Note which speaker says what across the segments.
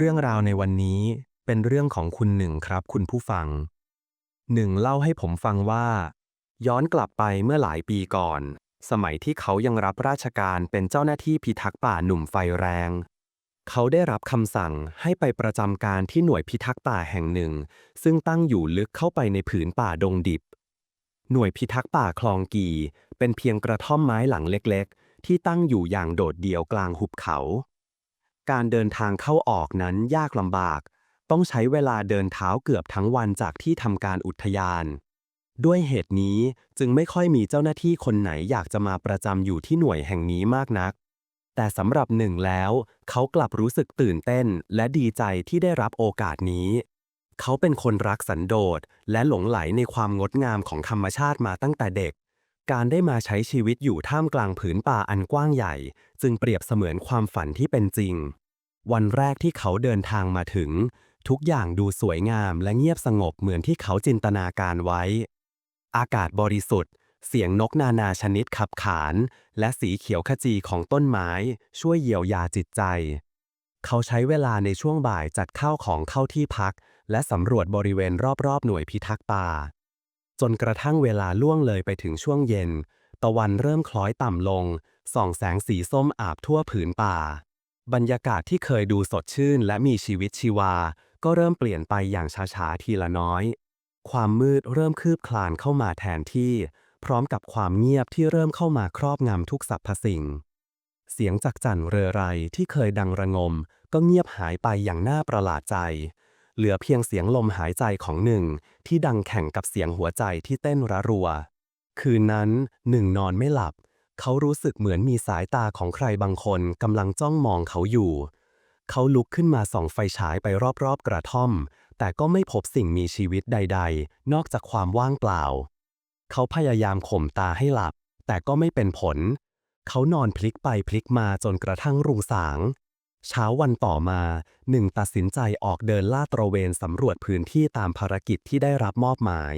Speaker 1: เรื่องราวในวันนี้เป็นเรื่องของคุณหนึ่งครับ คุณผู้ฟังหนึ่งเล่าให้ผมฟังว่า ย้อนกลับไปเมื่อหลายปีก่อน สมัยที่เขายังรับราชการเป็นเจ้าหน้าที่พิทักษ์ป่าหนุ่มไฟแรง เขาได้รับคำสั่งให้ไปประจำการที่หน่วยพิทักษ์ป่าแห่งหนึ่ง ซึ่งตั้งอยู่ลึกเข้าไปในผืนป่าดงดิบ หน่วยพิทักษ์ป่าคลองกีเป็นเพียงกระท่อมไม้หลังเล็ก ๆ ที่ตั้งอยู่อย่างโดดเดี่ยวกลางหุบเขา การเดินทางเข้าออกนั้นยากลำบาก ต้องใช้เวลาเดินเท้าเกือบทั้งวันจากที่ทำการอุทยาน ด้วยเหตุนี้จึงไม่ค่อยมีเจ้าหน้าที่คนไหนอยากจะมาประจำอยู่ที่หน่วยแห่งนี้มากนัก แต่สำหรับหนึ่งแล้ว เขากลับรู้สึกตื่นเต้นและดีใจที่ได้รับโอกาสนี้ เขาเป็นคนรักสันโดษและหลงไหลในความงดงามของธรรมชาติมาตั้งแต่เด็ก การได้มาใช้ชีวิตอยู่ท่ามกลางผืนป่าอันกว้างใหญ่ จึงเปรียบเสมือนความฝันที่เป็นจริง วันแรกที่เขาเดินทางมาถึง ทุกอย่างดูสวยงามและเงียบสงบเหมือนที่เขาจินตนาการไว้ อากาศบริสุทธิ์ เสียงนกนานาชนิดขับขาน และสีเขียวขจีของต้นไม้ ช่วยเยียวยาจิตใจ เขาใช้เวลาในช่วงบ่ายจัดข้าวของเข้าที่พัก และสำรวจบริเวณรอบๆหน่วยพิทักษ์ป่า จนกระทั่งเวลาล่วงเลยไปถึงช่วงเย็น ตะวันเริ่มคล้อยต่ำลง ส่องแสงสีส้มอาบทั่วผืนป่า บรรยากาศที่เคยดูสดชื่นและมีชีวิตชีวา ก็เริ่มเปลี่ยนไปอย่างช้าๆทีละน้อย ความมืดเริ่มคืบคลานเข้ามาแทนที่ พร้อมกับความเงียบที่เริ่มเข้ามาครอบงำทุกสรรพสิ่ง เสียงจากจันเรือไรที่เคยดังระงม ก็เงียบหายไปอย่างน่าประหลาดใจ เหลือเพียงเสียงลมหายใจของหนึ่ง ที่ดังแข่งกับเสียงหัวใจที่เต้นระรัว คืนนั้นหนึ่งนอนไม่หลับ เขารู้สึกเหมือนมีสายตาของใครบางคนกำลังจ้องมองเขาอยู่ เขาลุกขึ้นมาส่องไฟฉายไปรอบๆกระท่อม แต่ก็ไม่พบสิ่งมีชีวิตใด ๆ นอกจากความว่างเปล่า เขาพยายามข่มตาให้หลับ แต่ก็ไม่เป็นผล เขานอนพลิกไปพลิกมาจนกระทั่งรุ่งสาง เช้าวันต่อมาหนึ่งตัดสินใจออกเดินลาดตระเวนสำรวจพื้นที่ตามภารกิจที่ได้รับมอบหมาย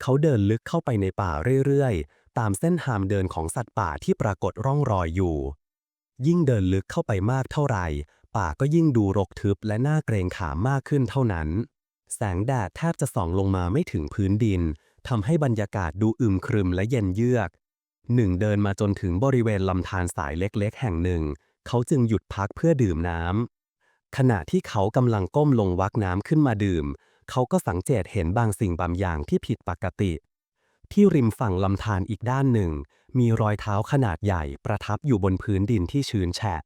Speaker 1: เขาเดินลึกเข้าไปในป่าเรื่อยๆ ตามเส้นทางเดินของสัตว์ป่าที่ปรากฏร่องรอยอยู่ ยิ่งเดินลึกเข้าไปมากเท่าไหร่ ป่าก็ยิ่งดูรกทึบและน่าเกรงขามมากขึ้นเท่านั้น แสงแดดแทบจะส่องลงมาไม่ถึงพื้นดินทำให้บรรยากาศดูอึมครึมและเย็นเยือกหนึ่งเดินมาจนถึงบริเวณลำธารสายเล็กๆ แห่งหนึ่ง เขาจึงหยุดพักเพื่อดื่มน้ำ ขณะที่เขากำลังก้มลงวักน้ำขึ้นมาดื่ม เขาก็สังเกตเห็นบางสิ่งบางอย่างที่ผิดปกติ ที่ริมฝั่งลำธารอีกด้านหนึ่ง มีรอยเท้าขนาดใหญ่ประทับอยู่บนพื้นดินที่ชื้นแฉะ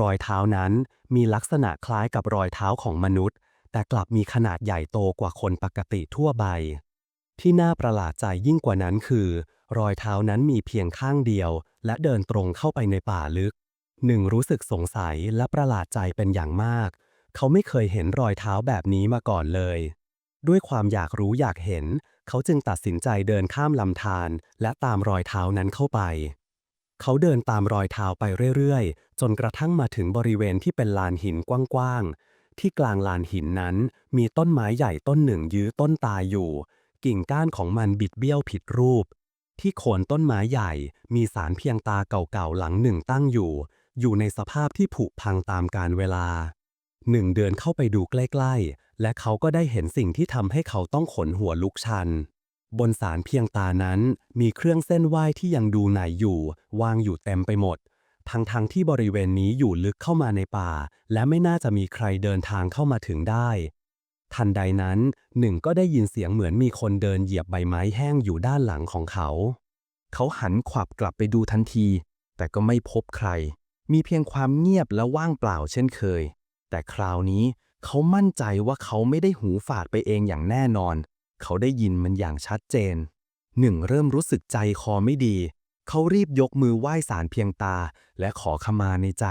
Speaker 1: รอยเท้านั้นมีลักษณะคล้ายกับรอยเท้าของมนุษย์ แต่กลับมีขนาดใหญ่โตกว่าคนปกติทั่วไปที่น่าประหลาดใจยิ่งกว่านั้นคือ รอยเท้านั้นมีเพียงข้างเดียว และเดินตรงเข้าไปในป่าลึก หนึ่งรู้สึกสงสัยและประหลาดใจเป็นอย่างมาก เขาไม่เคยเห็นรอยเท้าแบบนี้มาก่อนเลย ด้วยความอยากรู้อยากเห็น เขาจึงตัดสินใจเดินข้ามลำธารและตามรอยเท้านั้นเข้าไป เขาเดินตามรอยเท้าไปเรื่อยๆ จนกระทั่งมาถึงบริเวณที่เป็นลานหินกว้างๆ ที่กลางลานหินนั้น มีต้นไม้ใหญ่ต้นหนึ่งยื้อต้นตายอยู่ กิ่งก้านของมันบิดเบี้ยวผิดรูป ที่โคนต้นไม้ใหญ่มีสารเพียงตาเก่าๆหลังหนึ่งตั้งอยู่ อยู่ในสภาพที่ผุพังตามกาลเวลา หนึ่งเดินเข้าไปดูใกล้ๆ และเขาก็ได้เห็นสิ่งที่ทำให้เขาต้องขนหัวลุกชัน บนสารเพียงตานั้นมีเครื่องเส้นไหว้ที่ยังดูไหนอยู่ วางอยู่เต็มไปหมด ทั้งๆทที่บริเวณนี้อยู่ลึกเข้ามาในป่า และไม่น่าจะมีใครเดินทางเข้ามาถึงได้ ทันใดนั้นหนึ่งก็ได้ยินเสียงเหมือนมีคนเดินเหยียบใบไม้แห้งอยู่ด้านหลังของเขา เขาหันขวับกลับไปดูทันที แต่ก็ไม่พบใคร มีเพียงความเงียบและว่างเปล่าเช่นเคย แต่คราวนี้เขามั่นใจว่าเขาไม่ได้หูฝาดไปเองอย่างแน่นอน เขาได้ยินมันอย่างชัดเจน หนึ่งเริ่มรู้สึกใจคอไม่ดี เขารีบยกมือไหว้สารเพียงตา และขอขมาในใจ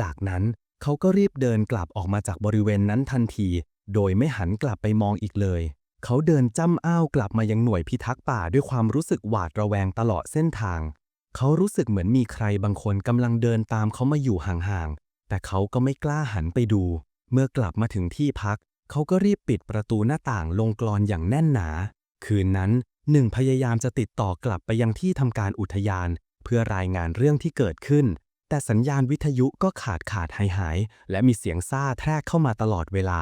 Speaker 1: จากนั้นเขาก็รีบเดินกลับออกมาจากบริเวณนั้นทันที โดยไม่หันกลับไปมองอีกเลย เขาเดินจ้ำอ้าวกลับมายังหน่วยพิทักษ์ป่าด้วยความรู้สึกหวาดระแวงตลอดเส้นทาง เขารู้สึกเหมือนมีใครบางคนกำลังเดินตามเขามาอยู่ห่างๆ แต่เขาก็ไม่กล้าหันไปดู เมื่อกลับมาถึงที่พัก เขาก็รีบปิดประตูหน้าต่างลงกลอนอย่างแน่นหนา คืนนั้นหนึ่งพยายามจะติดต่อกลับไปยังที่ทำการอุทยาน เพื่อรายงานเรื่องที่เกิดขึ้น แต่สัญญาณวิทยุก็ขาดขาดหายหาย และมีเสียงซ่าแทรกเข้ามาตลอดเวลา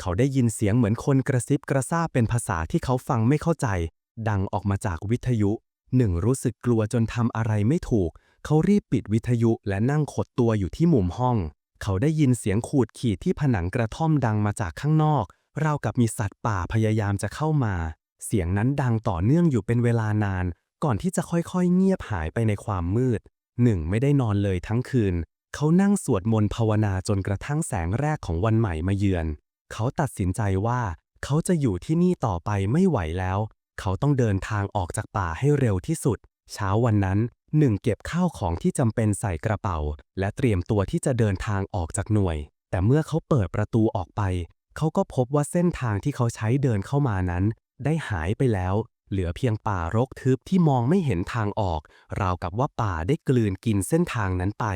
Speaker 1: เขาได้ยินเสียงเหมือนคนกระซิบกระซาบเป็นภาษาที่เขาฟังไม่เข้าใจ ดังออกมาจากวิทยุ หนึ่งรู้สึกกลัวจนทำอะไรไม่ถูก เขารีบปิดวิทยุและนั่งขดตัวอยู่ที่มุมห้อง เขาได้ยินเสียงขูดขีดที่ผนังกระท่อมดังมาจากข้างนอกราวกับมีสัตว์ป่าพยายามจะเข้ามา เสียงนั้นดังต่อเนื่องอยู่เป็นเวลานาน ก่อนที่จะค่อยๆ เงียบหายไปในความมืดหนึ่งไม่ได้นอนเลยทั้งคืน เขานั่งสวดมนต์ภาวนาจนกระทั่งแสงแรกของวันใหม่มาเยือน เขาตัดสินใจว่า เขาจะอยู่ที่นี่ต่อไปไม่ไหวแล้ว เขาต้องเดินทางออกจากป่าให้เร็วที่สุด เช้าวันนั้นหนึ่งเก็บข้าวของที่จำเป็นใส่กระเป๋า และเตรียมตัวที่จะเดินทางออกจากหน่วย แต่เมื่อเขาเปิดประตูออกไป เขาก็พบว่าเส้นทางที่เขาใช้เดินเข้ามานั้น ได้หายไปแล้ว เหลือเพียงป่ารกทึบที่มองไม่เห็นทางออก ราวกับว่าป่าได้กลืนกินเส้นทางนั้นไป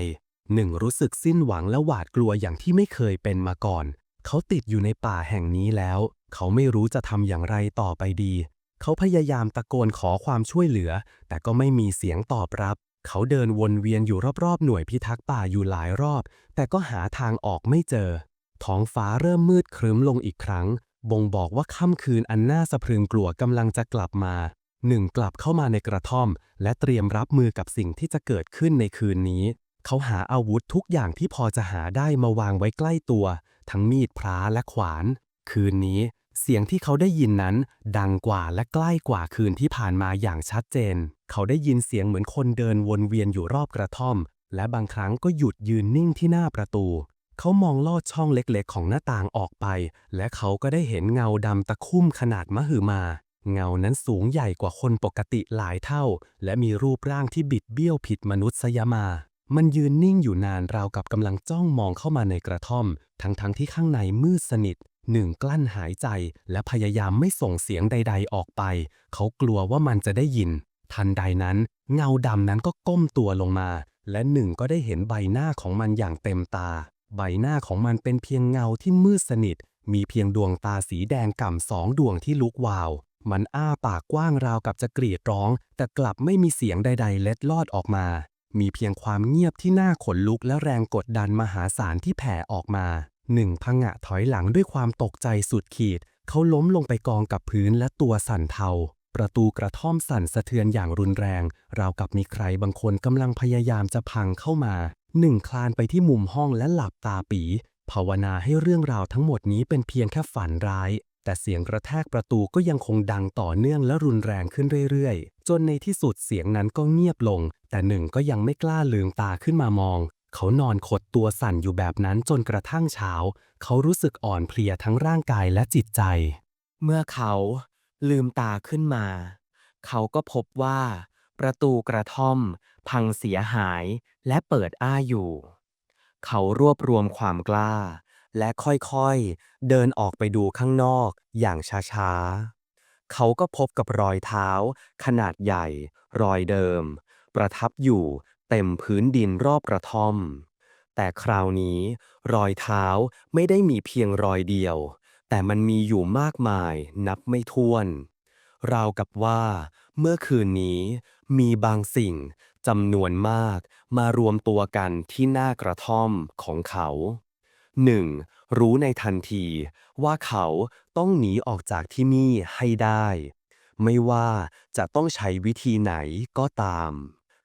Speaker 1: หนึ่งรู้สึกสิ้นหวังและหวาดกลัวอย่างที่ไม่เคยเป็นมาก่อน เขาติดอยู่ในป่าแห่งนี้แล้ว เขาไม่รู้จะทำอย่างไรต่อไปดี เขาพยายามตะโกนขอความช่วยเหลือ แต่ก็ไม่มีเสียงตอบรับ เขาเดินวนเวียนอยู่รอบๆ หน่วยพิทักษ์ป่าอยู่หลายรอบ แต่ก็หาทางออกไม่เจอ ท้องฟ้าเริ่มมืดครึ้มลงอีกครั้ง บ่งบอกว่าค่ำคืนอันน่าสะพรึงกลัวกำลังจะกลับมา หนึ่งกลับเข้ามาในกระท่อม และเตรียมรับมือกับสิ่งที่จะเกิดขึ้นในคืนนี้ เขาหาอาวุธทุกอย่างที่พอจะหาได้มาวางไว้ใกล้ตัว ทั้งมีดพระและขวาน คืนนี้ เสียงที่เขาได้ยินนั้น ดังกว่าและใกล้กว่าคืนที่ผ่านมาอย่างชัดเจน เขาได้ยินเสียงเหมือนคนเดินวนเวียนอยู่รอบกระท่อม และบางครั้งก็หยุดยืนนิ่งที่หน้าประตู เขามองลอดช่องเล็กๆ ของหน้าต่างออกไป และเขาก็ได้เห็นเงาดำตะคุ่มขนาดมหึมา เงานั้นสูงใหญ่กว่าคนปกติหลายเท่า และมีรูปร่างที่บิดเบี้ยวผิดมนุษยมามันยืนนิ่งอยู่นานราวกับกำลังจ้องมองเข้ามาในกระท่อม ทั้งๆที่ข้างในมืดสนิท หนึ่งกลั้นหายใจและพยายามไม่ส่งเสียงใด ๆ ออกไป เขากลัวว่ามันจะได้ยิน ทันใดนั้นเงาดำนั้นก็ก้มตัวลงมา และหนึ่งก็ได้เห็นใบหน้าของมันอย่างเต็มตา ใบหน้าของมันเป็นเพียงเงาที่มืดสนิท มีเพียงดวงตาสีแดงก่ำสองดวงที่ลุกวาว มันอ้าปากกว้างราวกับจะกรีดร้อง แต่กลับไม่มีเสียงใด ๆ เล็ดลอดออกมา มีเพียงความเงียบที่น่าขนลุกและแรงกดดันมหาศาลที่แผ่ออกมา หนึ่งพังะถอยหลังด้วยความตกใจสุดขีด เขาล้มลงไปกองกับพื้นและตัวสั่นเทา ประตูกระท่อมสั่นสะเทือนอย่างรุนแรง ราวกับมีใครบางคนกำลังพยายามจะพังเข้ามา หนึ่งคลานไปที่มุมห้องและหลับตาปี ภาวนาให้เรื่องราวทั้งหมดนี้เป็นเพียงแค่ฝันร้าย แต่เสียงกระแทกประตูก็ยังคงดังต่อเนื่องและรุนแรงขึ้นเรื่อยๆ จนในที่สุดเสียงนั้นก็เงียบลง แต่หนึ่งก็ยังไม่กล้าลืมตาขึ้นมามอง เขานอนขดตัวสั่นอยู่แบบนั้นจนกระทั่งเช้า เขารู้สึกอ่อนเพลียทั้งร่างกายและจิตใจ
Speaker 2: เมื่อเขาลืมตาขึ้นมา เขาก็พบว่า ประตูกระท่อม พังเสียหายและเปิดอ้าอยู่ เขารวบรวมความกล้า และค่อยๆ เดินออกไปดูข้างนอกอย่างช้าๆ เขาก็พบกับรอยเท้า ขนาดใหญ่ รอยเดิม ประทับอยู่ เต็มพื้นดินรอบกระท่อม แต่คราวนี้ รอยเท้าไม่ได้มีเพียงรอยเดียว แต่มันมีอยู่มากมายนับไม่ถ้วน ราวกับว่า เมื่อคืนนี้ มีบางสิ่งจำนวนมากมารวมตัวกันที่หน้ากระท่อมของเขาหนึ่งรู้ในทันที ว่าเขาต้องหนีออกจากที่นี่ให้ได้ ไม่ว่าจะต้องใช้วิธีไหนก็ตาม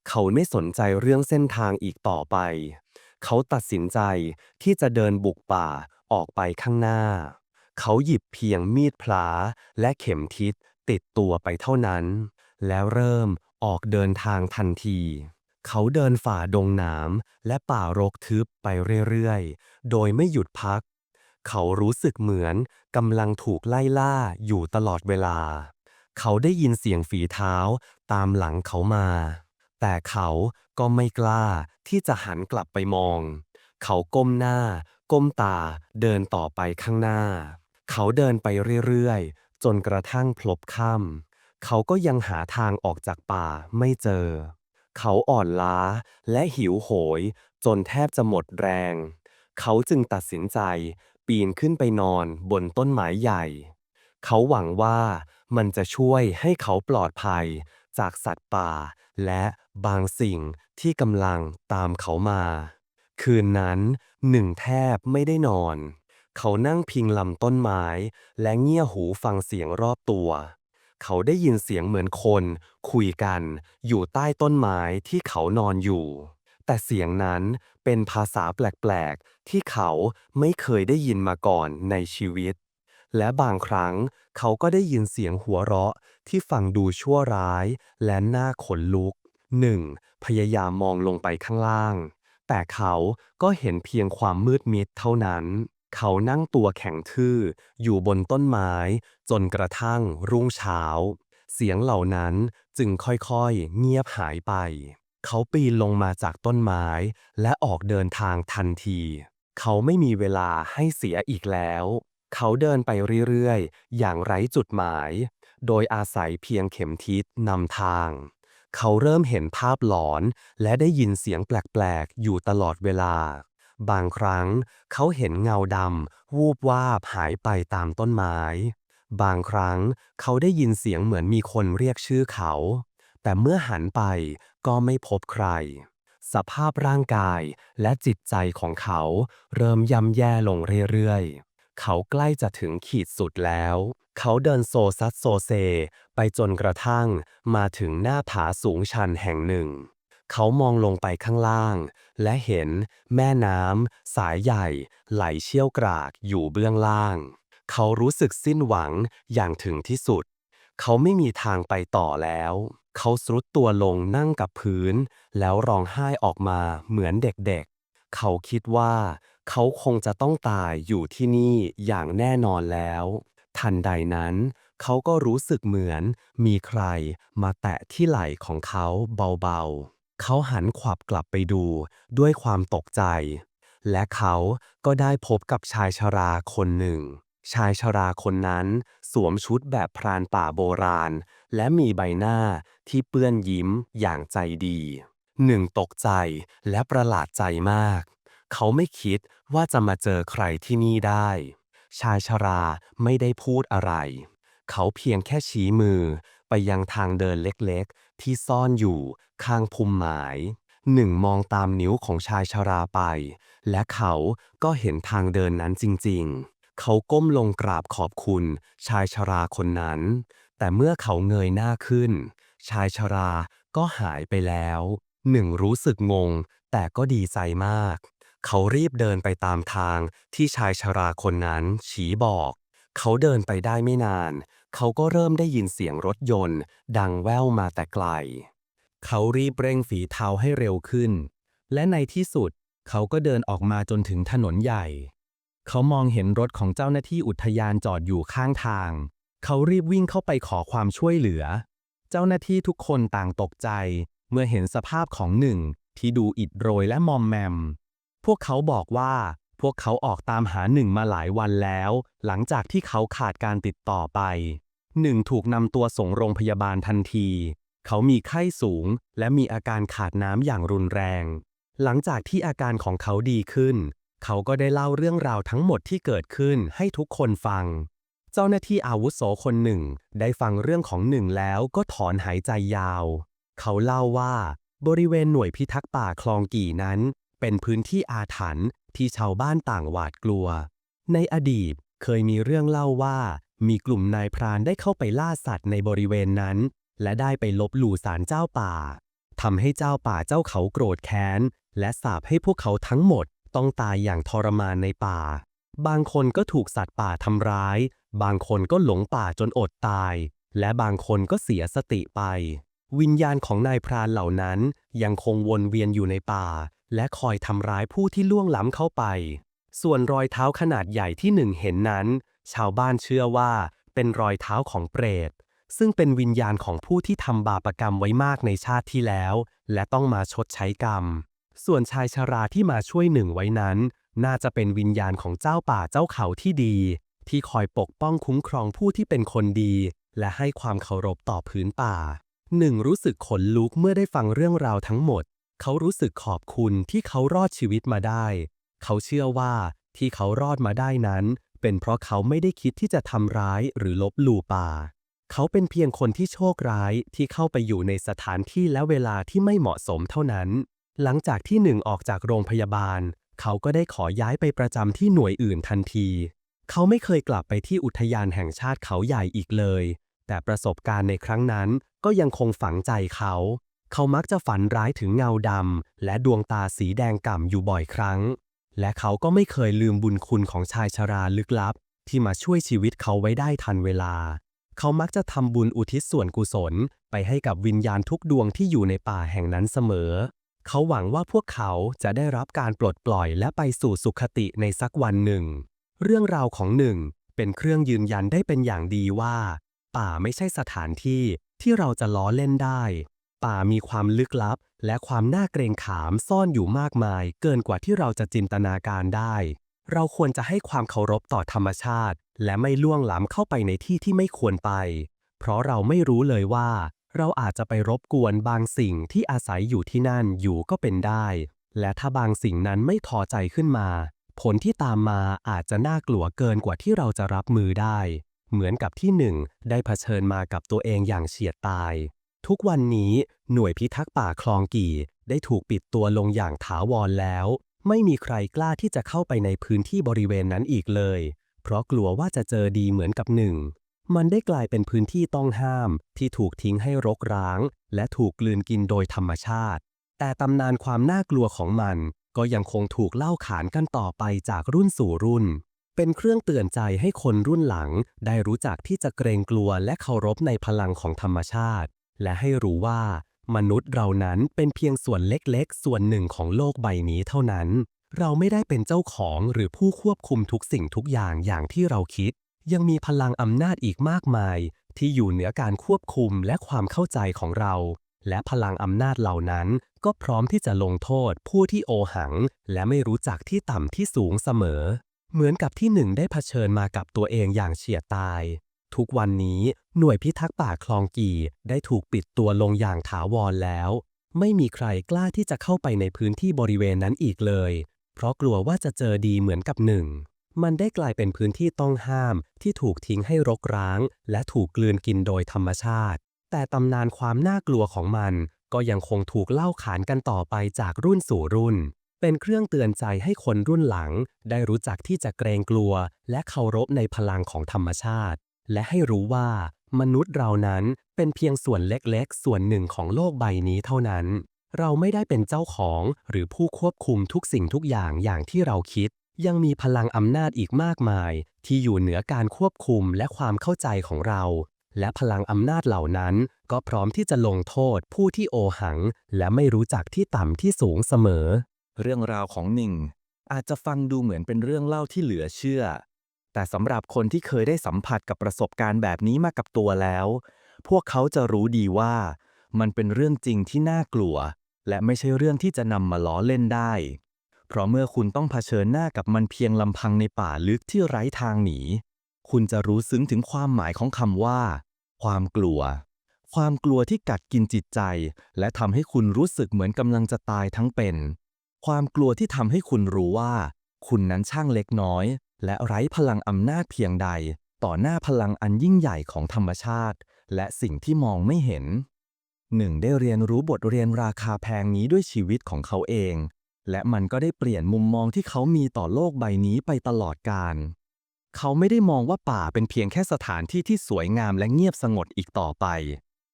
Speaker 2: เขาไม่สนใจเรื่องเส้นทางอีกต่อไป เขาตัดสินใจที่จะเดินบุกป่าออกไปข้างหน้า เขาหยิบเพียงมีดพลาและเข็มทิศติดตัวไปเท่านั้น แล้วเริ่มออกเดินทางทันที เขาเดินฝ่าดงหนามและป่ารกทึบไปเรื่อยๆ โดยไม่หยุดพัก เขารู้สึกเหมือนกำลังถูกไล่ล่าอยู่ตลอดเวลา เขาได้ยินเสียงฝีเท้าตามหลังเขามา แต่เขาก็ไม่กล้าที่จะหันกลับไปมอง เขาก้มหน้า ก้มตา เดินต่อไปข้างหน้า เขาเดินไปเรื่อยๆ จนกระทั่งพลบค่ำเขาก็ยังหาทางออกจากป่าไม่เจอ เขาอ่อนล้าและหิวโหย จนแทบจะหมดแรง เขาจึงตัดสินใจ ปีนขึ้นไปนอนบนต้นไม้ใหญ่ เขาหวังว่ามันจะช่วยให้เขาปลอดภัยจากสัตว์ป่าและ
Speaker 1: บางสิ่งที่กำลังตามเขามา คืนนั้นหนึ่งแทบไม่ได้นอน เขานั่งพิงลำต้นไม้และเงี่ยหูฟังเสียงรอบตัว เขาได้ยินเสียงเหมือนคน คุยกันอยู่ใต้ต้นไม้ที่เขานอนอยู่ แต่เสียงนั้นเป็นภาษาแปลกๆ ที่เขาไม่เคยได้ยินมาก่อนในชีวิตและบางครั้งเขาก็ได้ยินเสียงหัวเราะที่ฟังดูชั่วร้ายและน่าขนลุก หนึ่งพยายามมองลงไปข้างล่าง แต่เขาก็เห็นเพียงความมืดมิดเท่านั้น เขานั่งตัวแข็งทื่อ อยู่บนต้นไม้ จนกระทั่งรุ่งเช้า เสียงเหล่านั้นจึงค่อยๆ เงียบหายไป เขาปีนลงมาจากต้นไม้ และออกเดินทางทันที เขาไม่มีเวลาให้เสียอีกแล้ว เขาเดินไปเรื่อยๆ อย่างไร้จุดหมาย โดยอาศัยเพียงเข็มทิศนำทาง เขาเริ่มเห็นภาพหลอน และได้ยินเสียงแปลกๆ อยู่ตลอดเวลา บางครั้งเขาเห็นเงาดำวูบวาบหายไปตามต้นไม้ บางครั้งเขาได้ยินเสียงเหมือนมีคนเรียกชื่อเขา แต่เมื่อหันไปก็ไม่พบใคร สภาพร่างกายและจิตใจของเขาเริ่มย่ำแย่ลงเรื่อยๆ เขาใกล้จะถึงขีดสุดแล้ว เขาเดินโซซัดโซเซ ไปจนกระทั่งมาถึงหน้าผาสูงชันแห่งหนึ่ง เขามองลงไปข้างล่าง และเห็นแม่น้ำสายใหญ่ ไหลเชี่ยวกรากอยู่เบื้องล่าง เขารู้สึกสิ้นหวังอย่างถึงที่สุด เขาไม่มีทางไปต่อแล้ว เขาทรุดตัวลงนั่งกับพื้น แล้วร้องไห้ออกมาเหมือนเด็กๆ เขาคิดว่า เขาคงจะต้องตายอยู่ที่นี่อย่างแน่นอนแล้ว ทันใดนั้น เขาก็รู้สึกเหมือน มีใครมาแตะที่ไหล่ของเขาเบาๆ เขาหันขวับกลับไปดูด้วยความตกใจ และเขาก็ได้พบกับชายชราคนหนึ่ง ชายชราคนนั้นสวมชุดแบบพรานป่าโบราณ และมีใบหน้าที่เปื้อนยิ้มอย่างใจดี หนึ่งตกใจและประหลาดใจมาก เขาไม่คิดว่าจะมาเจอใครที่นี่ได้ ชายชราไม่ได้พูดอะไร เขาเพียงแค่ชี้มือไปยังทางเดินเล็กๆ ที่ซ่อนอยู่ข้างพุ่มไม้หนึ่งมองตามนิ้วของชายชราไป และเขาก็เห็นทางเดินนั้นจริงๆ เขาก้มลงกราบขอบคุณ ชายชราคนนั้น แต่เมื่อเขาเงยหน้าขึ้น ชายชราก็หายไปแล้ว หนึ่งรู้สึกงง แต่ก็ดีใจมาก เขารีบเดินไปตามทางที่ชายชราคนนั้นชี้บอก เขาเดินไปได้ไม่นาน เขาก็เริ่มได้ยินเสียงรถยนต์ ดังแว่วมาแต่ไกล เขารีบเร่งฝีเท้าให้เร็วขึ้น และในที่สุด เขาก็เดินออกมาจนถึงถนนใหญ่ เขามองเห็นรถของเจ้าหน้าที่อุทยานจอดอยู่ข้างทาง เขารีบวิ่งเข้าไปขอความช่วยเหลือ เจ้าหน้าที่ทุกคนต่างตกใจ เมื่อเห็นสภาพของหนึ่งที่ดูอิดโรยและมอมแมม พวกเขาบอกว่า พวกเขาออกตามหาหนึ่งมาหลายวันแล้ว หลังจากที่เขาขาดการติดต่อไป หนึ่งถูกนำตัวส่งโรงพยาบาลทันที เขามีไข้สูง และมีอาการขาดน้ำอย่างรุนแรง หลังจากที่อาการของเขาดีขึ้น เขาก็ได้เล่าเรื่องราวทั้งหมดที่เกิดขึ้นให้ทุกคนฟัง เจ้าหน้าที่อาวุโสคนหนึ่ง ได้ฟังเรื่องของหนึ่งแล้วก็ถอนหายใจยาว เขาเล่าว่าบริเวณหน่วยพิทักษ์ป่าคลองกี่นั้น เป็นพื้นที่อาถรรพ์ที่ชาวบ้านต่างหวาดกลัว ในอดีตเคยมีเรื่องเล่าว่า มีกลุ่มนายพรานได้เข้าไปล่าสัตว์ในบริเวณนั้น และได้ไปลบหลู่ศาลเจ้าป่าทำให้เจ้าป่าเจ้าเขาโกรธแค้น และสาปให้พวกเขาทั้งหมดต้องตายอย่างทรมานในป่า บางคนก็ถูกสัตว์ป่าทำร้าย บางคนก็หลงป่าจนอดตาย และบางคนก็เสียสติไป วิญญาณของนายพรานเหล่านั้นยังคงวนเวียนอยู่ในป่า และคอยทำร้ายผู้ที่ล่วงล้ำเข้าไป ส่วนรอยเท้าขนาดใหญ่ที่หนึ่งเห็นนั้น ชาวบ้านเชื่อว่าเป็นรอยเท้าของเปรต ซึ่งเป็นวิญญาณของผู้ที่ทำบาปกรรมไว้มากในชาติที่แล้ว และต้องมาชดใช้กรรม ส่วนชายชราที่มาช่วยหนึ่งไว้นั้น น่าจะเป็นวิญญาณของเจ้าป่าเจ้าเขาที่ดี ที่คอยปกป้องคุ้มครองผู้ที่เป็นคนดี และให้ความเคารพต่อพื้นป่าหนึ่งรู้สึกขนลุกเมื่อได้ฟังเรื่องราวทั้งหมด เขารู้สึกขอบคุณที่เขารอดชีวิตมาได้ เขาเชื่อว่าที่เขารอดมาได้นั้น เป็นเพราะเขาไม่ได้คิดที่จะทำร้ายหรือลบหลู่ป่า เขาเป็นเพียงคนที่โชคร้ายที่เข้าไปอยู่ในสถานที่และเวลาที่ไม่เหมาะสมเท่านั้น หลังจากที่หนึ่งออกจากโรงพยาบาล เขาก็ได้ขอย้ายไปประจำที่หน่วยอื่นทันที เขาไม่เคยกลับไปที่อุทยานแห่งชาติเขาใหญ่อีกเลย แต่ประสบการณ์ในครั้งนั้นก็ยังคงฝังใจเขา เขามักจะฝันร้ายถึงเงาดำและดวงตาสีแดงก่ำอยู่บ่อยครั้ง และเขาก็ไม่เคยลืมบุญคุณของชายชราลึกลับ ที่มาช่วยชีวิตเขาไว้ได้ทันเวลา เขามักจะทำบุญอุทิศส่วนกุศล ไปให้กับวิญญาณทุกดวงที่อยู่ในป่าแห่งนั้นเสมอ เขาหวังว่าพวกเขาจะได้รับการปลดปล่อยและไปสู่สุขติในสักวันหนึ่ง เรื่องราวของหนึ่งเป็นเครื่องยืนยันได้เป็นอย่างดีว่า ป่าไม่ใช่สถานที่ที่เราจะล้อเล่นได้ ป่ามีความลึกลับ และความน่าเกรงขามซ่อนอยู่มากมาย เกินกว่าที่เราจะจินตนาการได้ เราควรจะให้ความเคารพต่อธรรมชาติ และไม่ล่วงล้ำเข้าไปในที่ที่ไม่ควรไป เพราะเราไม่รู้เลยว่า เราอาจจะไปรบกวนบางสิ่งที่อาศัยอยู่ที่นั่นอยู่ก็เป็นได้ และถ้าบางสิ่งนั้นไม่พอใจขึ้นมา ผลที่ตามมาอาจจะน่ากลัวเกินกว่าที่เราจะรับมือได้ เหมือนกับที่หนึ่งได้เผชิญมากับตัวเองอย่างเฉียดตาย ทุกวันนี้หน่วยพิทักษ์ป่าคลองกี่ ได้ถูกปิดตัวลงอย่างถาวรแล้ว ไม่มีใครกล้าที่จะเข้าไปในพื้นที่บริเวณนั้นอีกเลย เพราะกลัวว่าจะเจอดีเหมือนกับหนึ่ง มันได้กลายเป็นพื้นที่ต้องห้ามที่ถูกทิ้งให้รกร้าง และถูกกลืนกินโดยธรรมชาติ แต่ตำนานความน่ากลัวของมัน ก็ยังคงถูกเล่าขานกันต่อไปจากรุ่นสู่รุ่น เป็นเครื่องเตือนใจให้คนรุ่นหลัง ได้รู้จักที่จะเกรงกลัวและเคารพในพลังของธรรมชาติ และให้รู้ว่ามนุษย์เรานั้นเป็นเพียงส่วนเล็กๆ ส่วนหนึ่งของโลกใบนี้เท่านั้น เราไม่ได้เป็นเจ้าของหรือผู้ควบคุมทุกสิ่งทุกอย่างอย่างที่เราคิด ยังมีพลังอำนาจอีกมากมาย ที่อยู่เหนือการควบคุมและความเข้าใจของเรา และพลังอำนาจเหล่านั้น ก็พร้อมที่จะลงโทษ ผู้ที่โอหัง และไม่รู้จักที่ต่ำที่สูงเสมอ เหมือนกับที่หนึ่งได้เผชิญมากับตัวเองอย่างเฉียดตาย ทุกวันนี้หน่วยพิทักษ์ป่าคลองกี่ได้ถูกปิดตัวลงอย่างถาวรแล้ว ไม่มีใครกล้าที่จะเข้าไปในพื้นที่บริเวณนั้นอีกเลย เพราะกลัวว่าจะเจอดีเหมือนกับหนึ่ง มันได้กลายเป็นพื้นที่ต้องห้ามที่ถูกทิ้งให้รกร้าง และถูกกลืนกินโดยธรรมชาติ แต่ตำนานความน่ากลัวของมัน ก็ยังคงถูกเล่าขานกันต่อไปจากรุ่นสู่รุ่นเป็นเครื่องเตือนใจให้คนรุ่นหลัง ได้รู้จักที่จะเกรงกลัว และเคารพในพลังของธรรมชาติ และให้รู้ว่ามนุษย์เรานั้นเป็นเพียงส่วนเล็กๆ ส่วนหนึ่งของโลกใบนี้เท่านั้น เราไม่ได้เป็นเจ้าของหรือผู้ควบคุมทุกสิ่งทุกอย่างอย่างที่เราคิด ยังมีพลังอำนาจอีกมากมาย ที่อยู่เหนือการควบคุมและความเข้าใจของเรา และพลังอำนาจเหล่านั้น ก็พร้อมที่จะลงโทษผู้ที่โอหัง และไม่รู้จักที่ต่ำที่สูงเสมอ
Speaker 3: เรื่องราวของหนิ่งอาจจะฟังดูเหมือนเป็นเรื่องเล่าที่เหลือเชื่อ แต่สำหรับคนที่เคยได้สัมผัสกับประสบการณ์แบบนี้มากับตัวแล้ว พวกเขาจะรู้ดีว่า มันเป็นเรื่องจริงที่น่ากลัว และไม่ใช่เรื่องที่จะนำมาล้อเล่นได้ เพราะเมื่อคุณต้องเผชิญหน้ากับมันเพียงลำพังในป่าลึกที่ไร้ทางหนี คุณจะรู้ซึ้งถึงความหมายของคำว่า ความกลัว ความกลัวที่กัดกินจิตใจ และทำให้คุณรู้สึกเหมือนกำลังจะตายทั้งเป็น ความกลัวที่ทำให้คุณรู้ว่า คุณนั้นช่างเล็กน้อย และไร้พลังอำนาจเพียงใด ต่อหน้าพลังอันยิ่งใหญ่ของธรรมชาติ และสิ่งที่มองไม่เห็นหนึ่งได้เรียนรู้บทเรียนราคาแพงนี้ด้วยชีวิตของเขาเอง และมันก็ได้เปลี่ยนมุมมองที่เขามีต่อโลกใบนี้ไปตลอดกาลเขาไม่ได้มองว่าป่าเป็นเพียงแค่สถานที่ที่สวยงามและเงียบสงบอีกต่อไป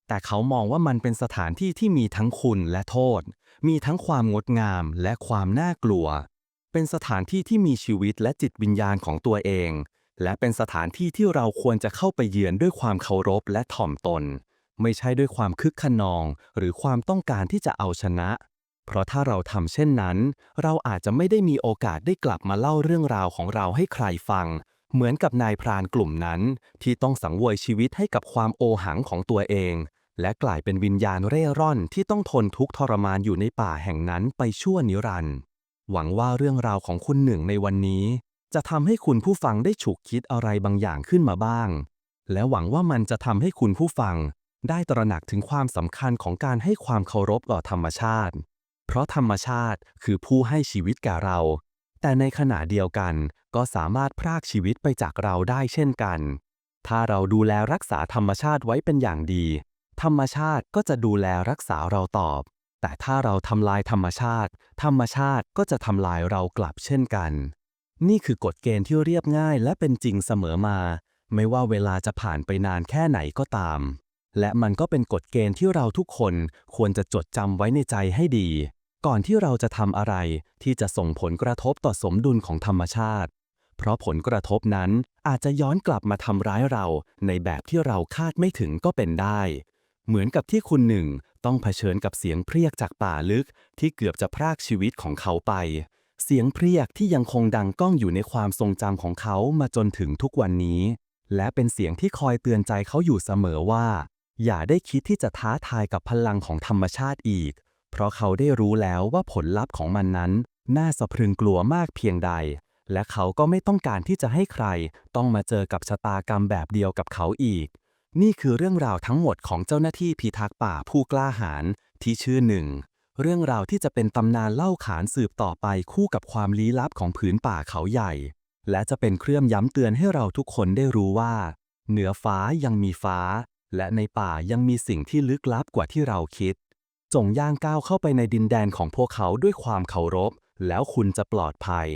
Speaker 3: แต่เขามองว่ามันเป็นสถานที่ที่มีทั้งคุณและโทษ มีทั้งความงดงามและความน่ากลัว เป็นสถานที่ที่มีชีวิตและจิตวิญญาณของตัวเอง และเป็นสถานที่ที่เราควรจะเข้าไปเยือนด้วยความเคารพและถ่อมตน ไม่ใช่ด้วยความคึกขนอง หรือความต้องการที่จะเอาชนะ เพราะถ้าเราทำเช่นนั้น เราอาจจะไม่ได้มีโอกาสได้กลับมาเล่าเรื่องราวของเราให้ใครฟัง เหมือนกับนายพรานกลุ่มนั้น ที่ต้องสังเวยชีวิตให้กับความโอหังของตัวเองและกลายเป็นวิญญาณเร่ร่อนที่ต้องทนทุกข์ทรมานอยู่ในป่าแห่งนั้นไปชั่วนิรันดร์ หวังว่าเรื่องราวของคุณหนึ่งในวันนี้ จะทำให้คุณผู้ฟังได้ฉุกคิดอะไรบางอย่างขึ้นมาบ้าง และหวังว่ามันจะทำให้คุณผู้ฟัง ได้ตระหนักถึงความสำคัญของการให้ความเคารพต่อธรรมชาติ เพราะธรรมชาติคือผู้ให้ชีวิตแก่เรา แต่ในขณะเดียวกันก็สามารถพรากชีวิตไปจากเราได้เช่นกัน ถ้าเราดูแลรักษาธรรมชาติไว้เป็นอย่างดี ธรรมชาติก็จะดูแลรักษาเราตอบ แต่ถ้าเราทำลายธรรมชาติ ธรรมชาติก็จะทำลายเรากลับเช่นกัน นี่คือกฎเกณฑ์ที่เรียบง่ายและเป็นจริงเสมอมา ไม่ว่าเวลาจะผ่านไปนานแค่ไหนก็ตาม และมันก็เป็นกฎเกณฑ์ที่เราทุกคนควรจะจดจำไว้ในใจให้ดี ก่อนที่เราจะทำอะไรที่จะส่งผลกระทบต่อสมดุลของธรรมชาติ เพราะผลกระทบนั้นอาจจะย้อนกลับมาทำร้ายเราในแบบที่เราคาดไม่ถึงก็เป็นได้ เหมือนกับที่คุณหนึ่งต้องเผชิญกับเสียงเพรียกจากป่าลึกที่เกือบจะพรากชีวิตของเขาไป เสียงเพรียกที่ยังคงดังก้องอยู่ในความทรงจำของเขามาจนถึงทุกวันนี้ และเป็นเสียงที่คอยเตือนใจเขาอยู่เสมอว่า อย่าได้คิดที่จะท้าทายกับพลังของธรรมชาติอีก เพราะเขาได้รู้แล้วว่าผลลัพธ์ของมันนั้น น่าสะพรึงกลัวมากเพียงใด และเขาก็ไม่ต้องการที่จะให้ใคร ต้องมาเจอกับชะตากรรมแบบเดียวกับเขาอีก นี่คือเรื่องราวทั้งหมดของเจ้าหน้าที่พิทักษ์ป่าผู้กล้าหาญที่ชื่อหนึ่ง เรื่องราวที่จะเป็นตำนานเล่าขานสืบต่อไปคู่กับความลี้ลับของผืนป่าเขาใหญ่ และจะเป็นเครื่องย้ำเตือนให้เราทุกคนได้รู้ว่า เหนือฟ้ายังมีฟ้า และในป่ายังมีสิ่งที่ลึกลับกว่าที่เราคิด จงย่างก้าวเข้าไปในดินแดนของพวกเขาด้วยความเคารพ แล้วคุณจะปลอดภัย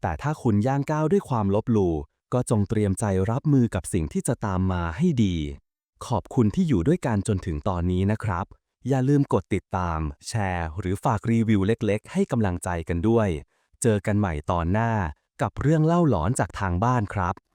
Speaker 3: แต่ถ้าคุณย่างก้าวด้วยความลบหลู่ก็จงเตรียมใจรับมือกับสิ่งที่จะตามมาให้ดี ขอบคุณที่อยู่ด้วยกันจนถึงตอนนี้นะครับ อย่าลืมกดติดตาม แชร์ หรือฝากรีวิวเล็กๆ ให้กำลังใจกันด้วย เจอกันใหม่ตอนหน้ากับเรื่องเล่าหลอนจากทางบ้านครับ